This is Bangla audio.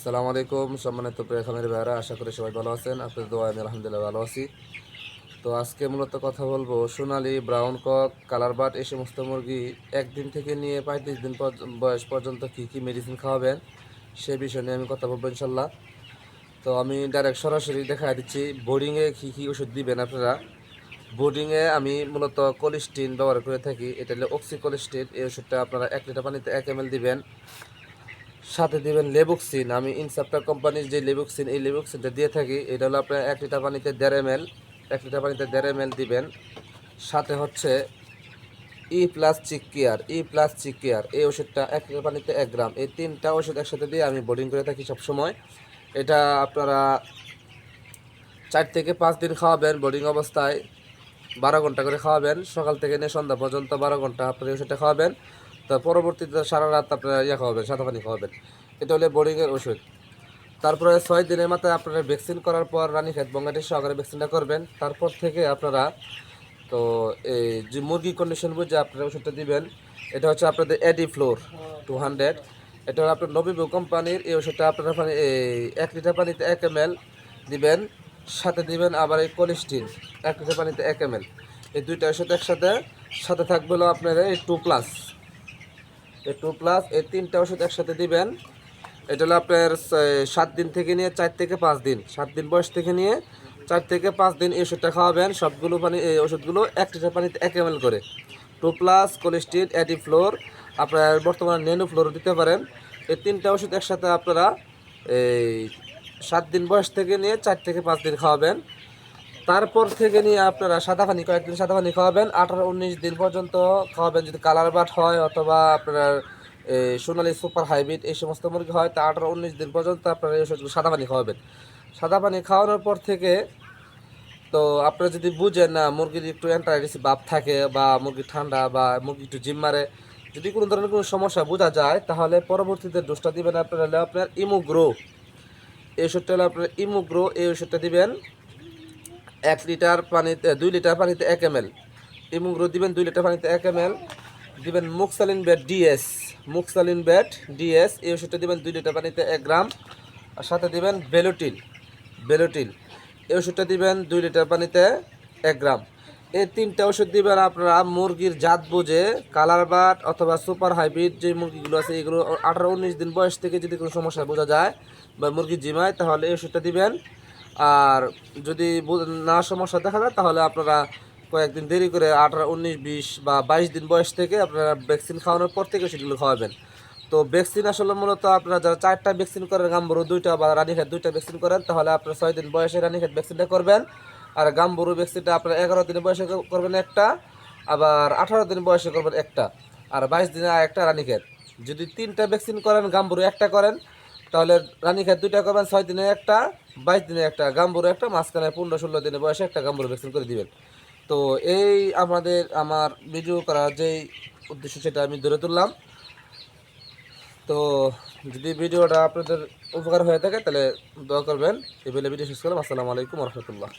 আসসালামু আলাইকুম, সম্মানিত প্রিয় খামের ভাইরা আশা করি সবাই ভালো আছেন। আপনাদের দোয়া, আমি আলহামদুলিল্লাহ ভালো আছি। তো আজকে মূলত কথা বলব Sonali brown cock, colour but এই সমস্ত মুরগি একদিন থেকে নিয়ে পঁয়ত্রিশ দিন বয়স পর্যন্ত কী কী মেডিসিন খাওয়াবেন, সে বিষয় নিয়ে আমি কথা বলব ইনশাল্লাহ। তো আমি ডাইরেক্ট সরাসরি দেখা দিচ্ছি বোর্ডিংয়ে কী কী ওষুধ দিবেন আপনারা। বোর্ডিংয়ে আমি মূলত কোলিস্টিন ব্যবহার করে থাকি, এটা হলো অক্সি কোলিস্টিন এই ওষুধটা আপনারা এক লিটার পানিতে এক এম দিবেন। সাথে দিবেন লেবুক্সিন। আমি ইনসাপ্টার কোম্পানির যে লেবুক্সিন, এই লেবুক্সিনটা দিয়ে থাকি, এটা হলো আপনার এক লিটার পানিতে দেড় এম এল এক লিটার পানিতে দেড় এম এল দিবেন। সাথে হচ্ছে E plus chick care E plus chick care এই ওষুধটা এক লিটার পানিতে এক গ্রাম। এই তিনটা ওষুধ একসাথে দিয়ে আমি বোর্ডিং করে থাকি সবসময়। এটা আপনারা চার থেকে পাঁচ দিন খাওয়াবেন বোর্ডিং অবস্থায়। বারো ঘণ্টা করে খাওয়াবেন। সকাল থেকে নিয়ে সন্ধ্যা পর্যন্ত বারো ঘণ্টা আপনি ওষুধটা খাওয়াবেন। তো পরবর্তীতে সারা রাত আপনারা ইয়ে খাওয়াবেন, সাদা পানি খাওয়াবেন। এটা হলো বোর্ডিংয়ের ওষুধ। তারপরে ছয় দিনের মাথায় আপনারা ভ্যাকসিন করার পর রানীক্ষেত বঙ্গাটির সহকারে ভ্যাকসিনটা করবেন। তারপর থেকে আপনারা তো এই যে মুরগি কন্ডিশন বুঝে আপনারা ওষুধটা দিবেন, এটা হচ্ছে আপনাদের এডি ফ্লোর টু হান্ড্রেড এটা হলো আপনার নবীবু কোম্পানির এই ওষুধটা আপনারা পানি, এই এক লিটার পানিতে এক এম দিবেন, সাথে দিবেন আবার এই কোলিস্টিন এক লিটার পানিতে এক এম এল এই দুইটা ওষুধ একসাথে, সাথে থাকবে হলো আপনার এই টু প্লাস এই টু প্লাস এই তিনটা ওষুধ একসাথে দিবেন। এটা হলো আপনার সাত দিন থেকে নিয়ে চার থেকে পাঁচ দিন। সাত দিন বয়স থেকে নিয়ে চার থেকে পাঁচ দিন এই ওষুধটা খাওয়াবেন। সবগুলো পানি, এই ওষুধগুলো এক লিটার পানিতে এক এম করে। টু প্লাস কোলেস্টিন অ্যাডি ফ্লোর আপনার বর্তমানে নেনু ফ্লোর দিতে পারেন। এই তিনটা ওষুধ একসাথে আপনারা এই সাত দিন বয়স থেকে নিয়ে চার থেকে পাঁচ দিন খাওয়াবেন। তারপর থেকে নিয়ে আপনারা সাদা পানি কয়েকদিন সাদা পানি খাওয়াবেন। আঠারো উনিশ দিন পর্যন্ত খাওয়াবেন। যদি কালার বাট হয় অথবা আপনার সোনালি সুপার হাইব্রিড এই সমস্ত মুরগি হয়, তা আঠারো উনিশ দিন পর্যন্ত আপনারা এই সাদা পানি খাওয়াবেন। সাদা পানি খাওয়ানোর পর থেকে তো আপনারা যদি বুঝেন না মুরগির একটু অ্যান্টারাইটিস ভাব থাকে বা মুরগি ঠান্ডা বা মুরগি একটু জিম মারে, যদি কোনো ধরনের কোনো সমস্যা বোঝা যায়, তাহলে পরবর্তীতে ডোজটা দিবেন আপনারা আপনার ইমোগ্রো। এই ওষুধটা হলো আপনার ইমোগ্রো, এই ওষুধটা দিবেন। এক লিটার পানিতে, দুই লিটার পানিতে এক এম এল। ইমুগ্রো দিবেন দুই লিটার পানিতে এক এম এল। দিবেন মুক্সালিন বেড ডিএস। মুক্সালিন বেড ডিএস, এই ওষুধটা দিবেন দুই লিটার পানিতে এক গ্রাম। আর সাথে দিবেন বেলোটিল বেলোটিল। এই ওষুধটা দিবেন দুই লিটার পানিতে এক গ্রাম। এই তিনটা ওষুধ দিবেন আপনারা মুরগির জাত বুঝে, কালার বাট অথবা সুপার হাইব্রিড যে মুরগিগুলো আছে, এগুলো আঠারো উনিশ দিন বয়স থেকে যদি কোনো সমস্যা বোঝা যায় বা মুরগি জিমায়, তাহলে এই ওষুধটা দিবেন আর যদি না সমস্যা দেখা যায় তাহলে আপনারা কয়েকদিন দেরি করে আঠারো, উনিশ, বিশ বা বাইশ দিন বয়স থেকে আপনারা ভ্যাকসিন খাওয়ানোর পর থেকে সেগুলো খাওয়াবেন। তো ভ্যাকসিন আসলে মূলত আপনারা যারা চারটা ভ্যাকসিন করেন, গাম্বুরু দুইটা বা রানীক্ষেত দুইটা ভ্যাকসিন করেন, তাহলে আপনারা ছয় দিন বয়সে রানীক্ষেত ভ্যাকসিনটা করবেন। আর গাম্বুরু ভ্যাকসিনটা আপনারা এগারো দিন বয়সে করবেন একটা, আবার আঠারো দিন বয়সে করবেন একটা, আর বাইশ দিনে একটা রানীক্ষেত। যদি তিনটা ভ্যাকসিন করেন, গাম্বুরু একটা করেন তাহলে রানীক্ষেত দুইটা করবেন, ছয় দিনে একটা, বাইশ দিনে একটা, গাম্বুর একটা, মাঝখানে পনেরো ষোলো দিনে বয়সে একটা গাম্বুর ভ্যাকসিন করে দিবেন। তো এই আমাদের, আমার ভিডিও করার যেই উদ্দেশ্য সেটা আমি ধরে তুললাম। তো যদি ভিডিওটা আপনাদের উপকার হয়ে থাকে, তাহলে দোয়া করবেন। এই বেলে ভিডিও শেষ করলাম। আসসালামু আলাইকুম রহমতুল্লাহ।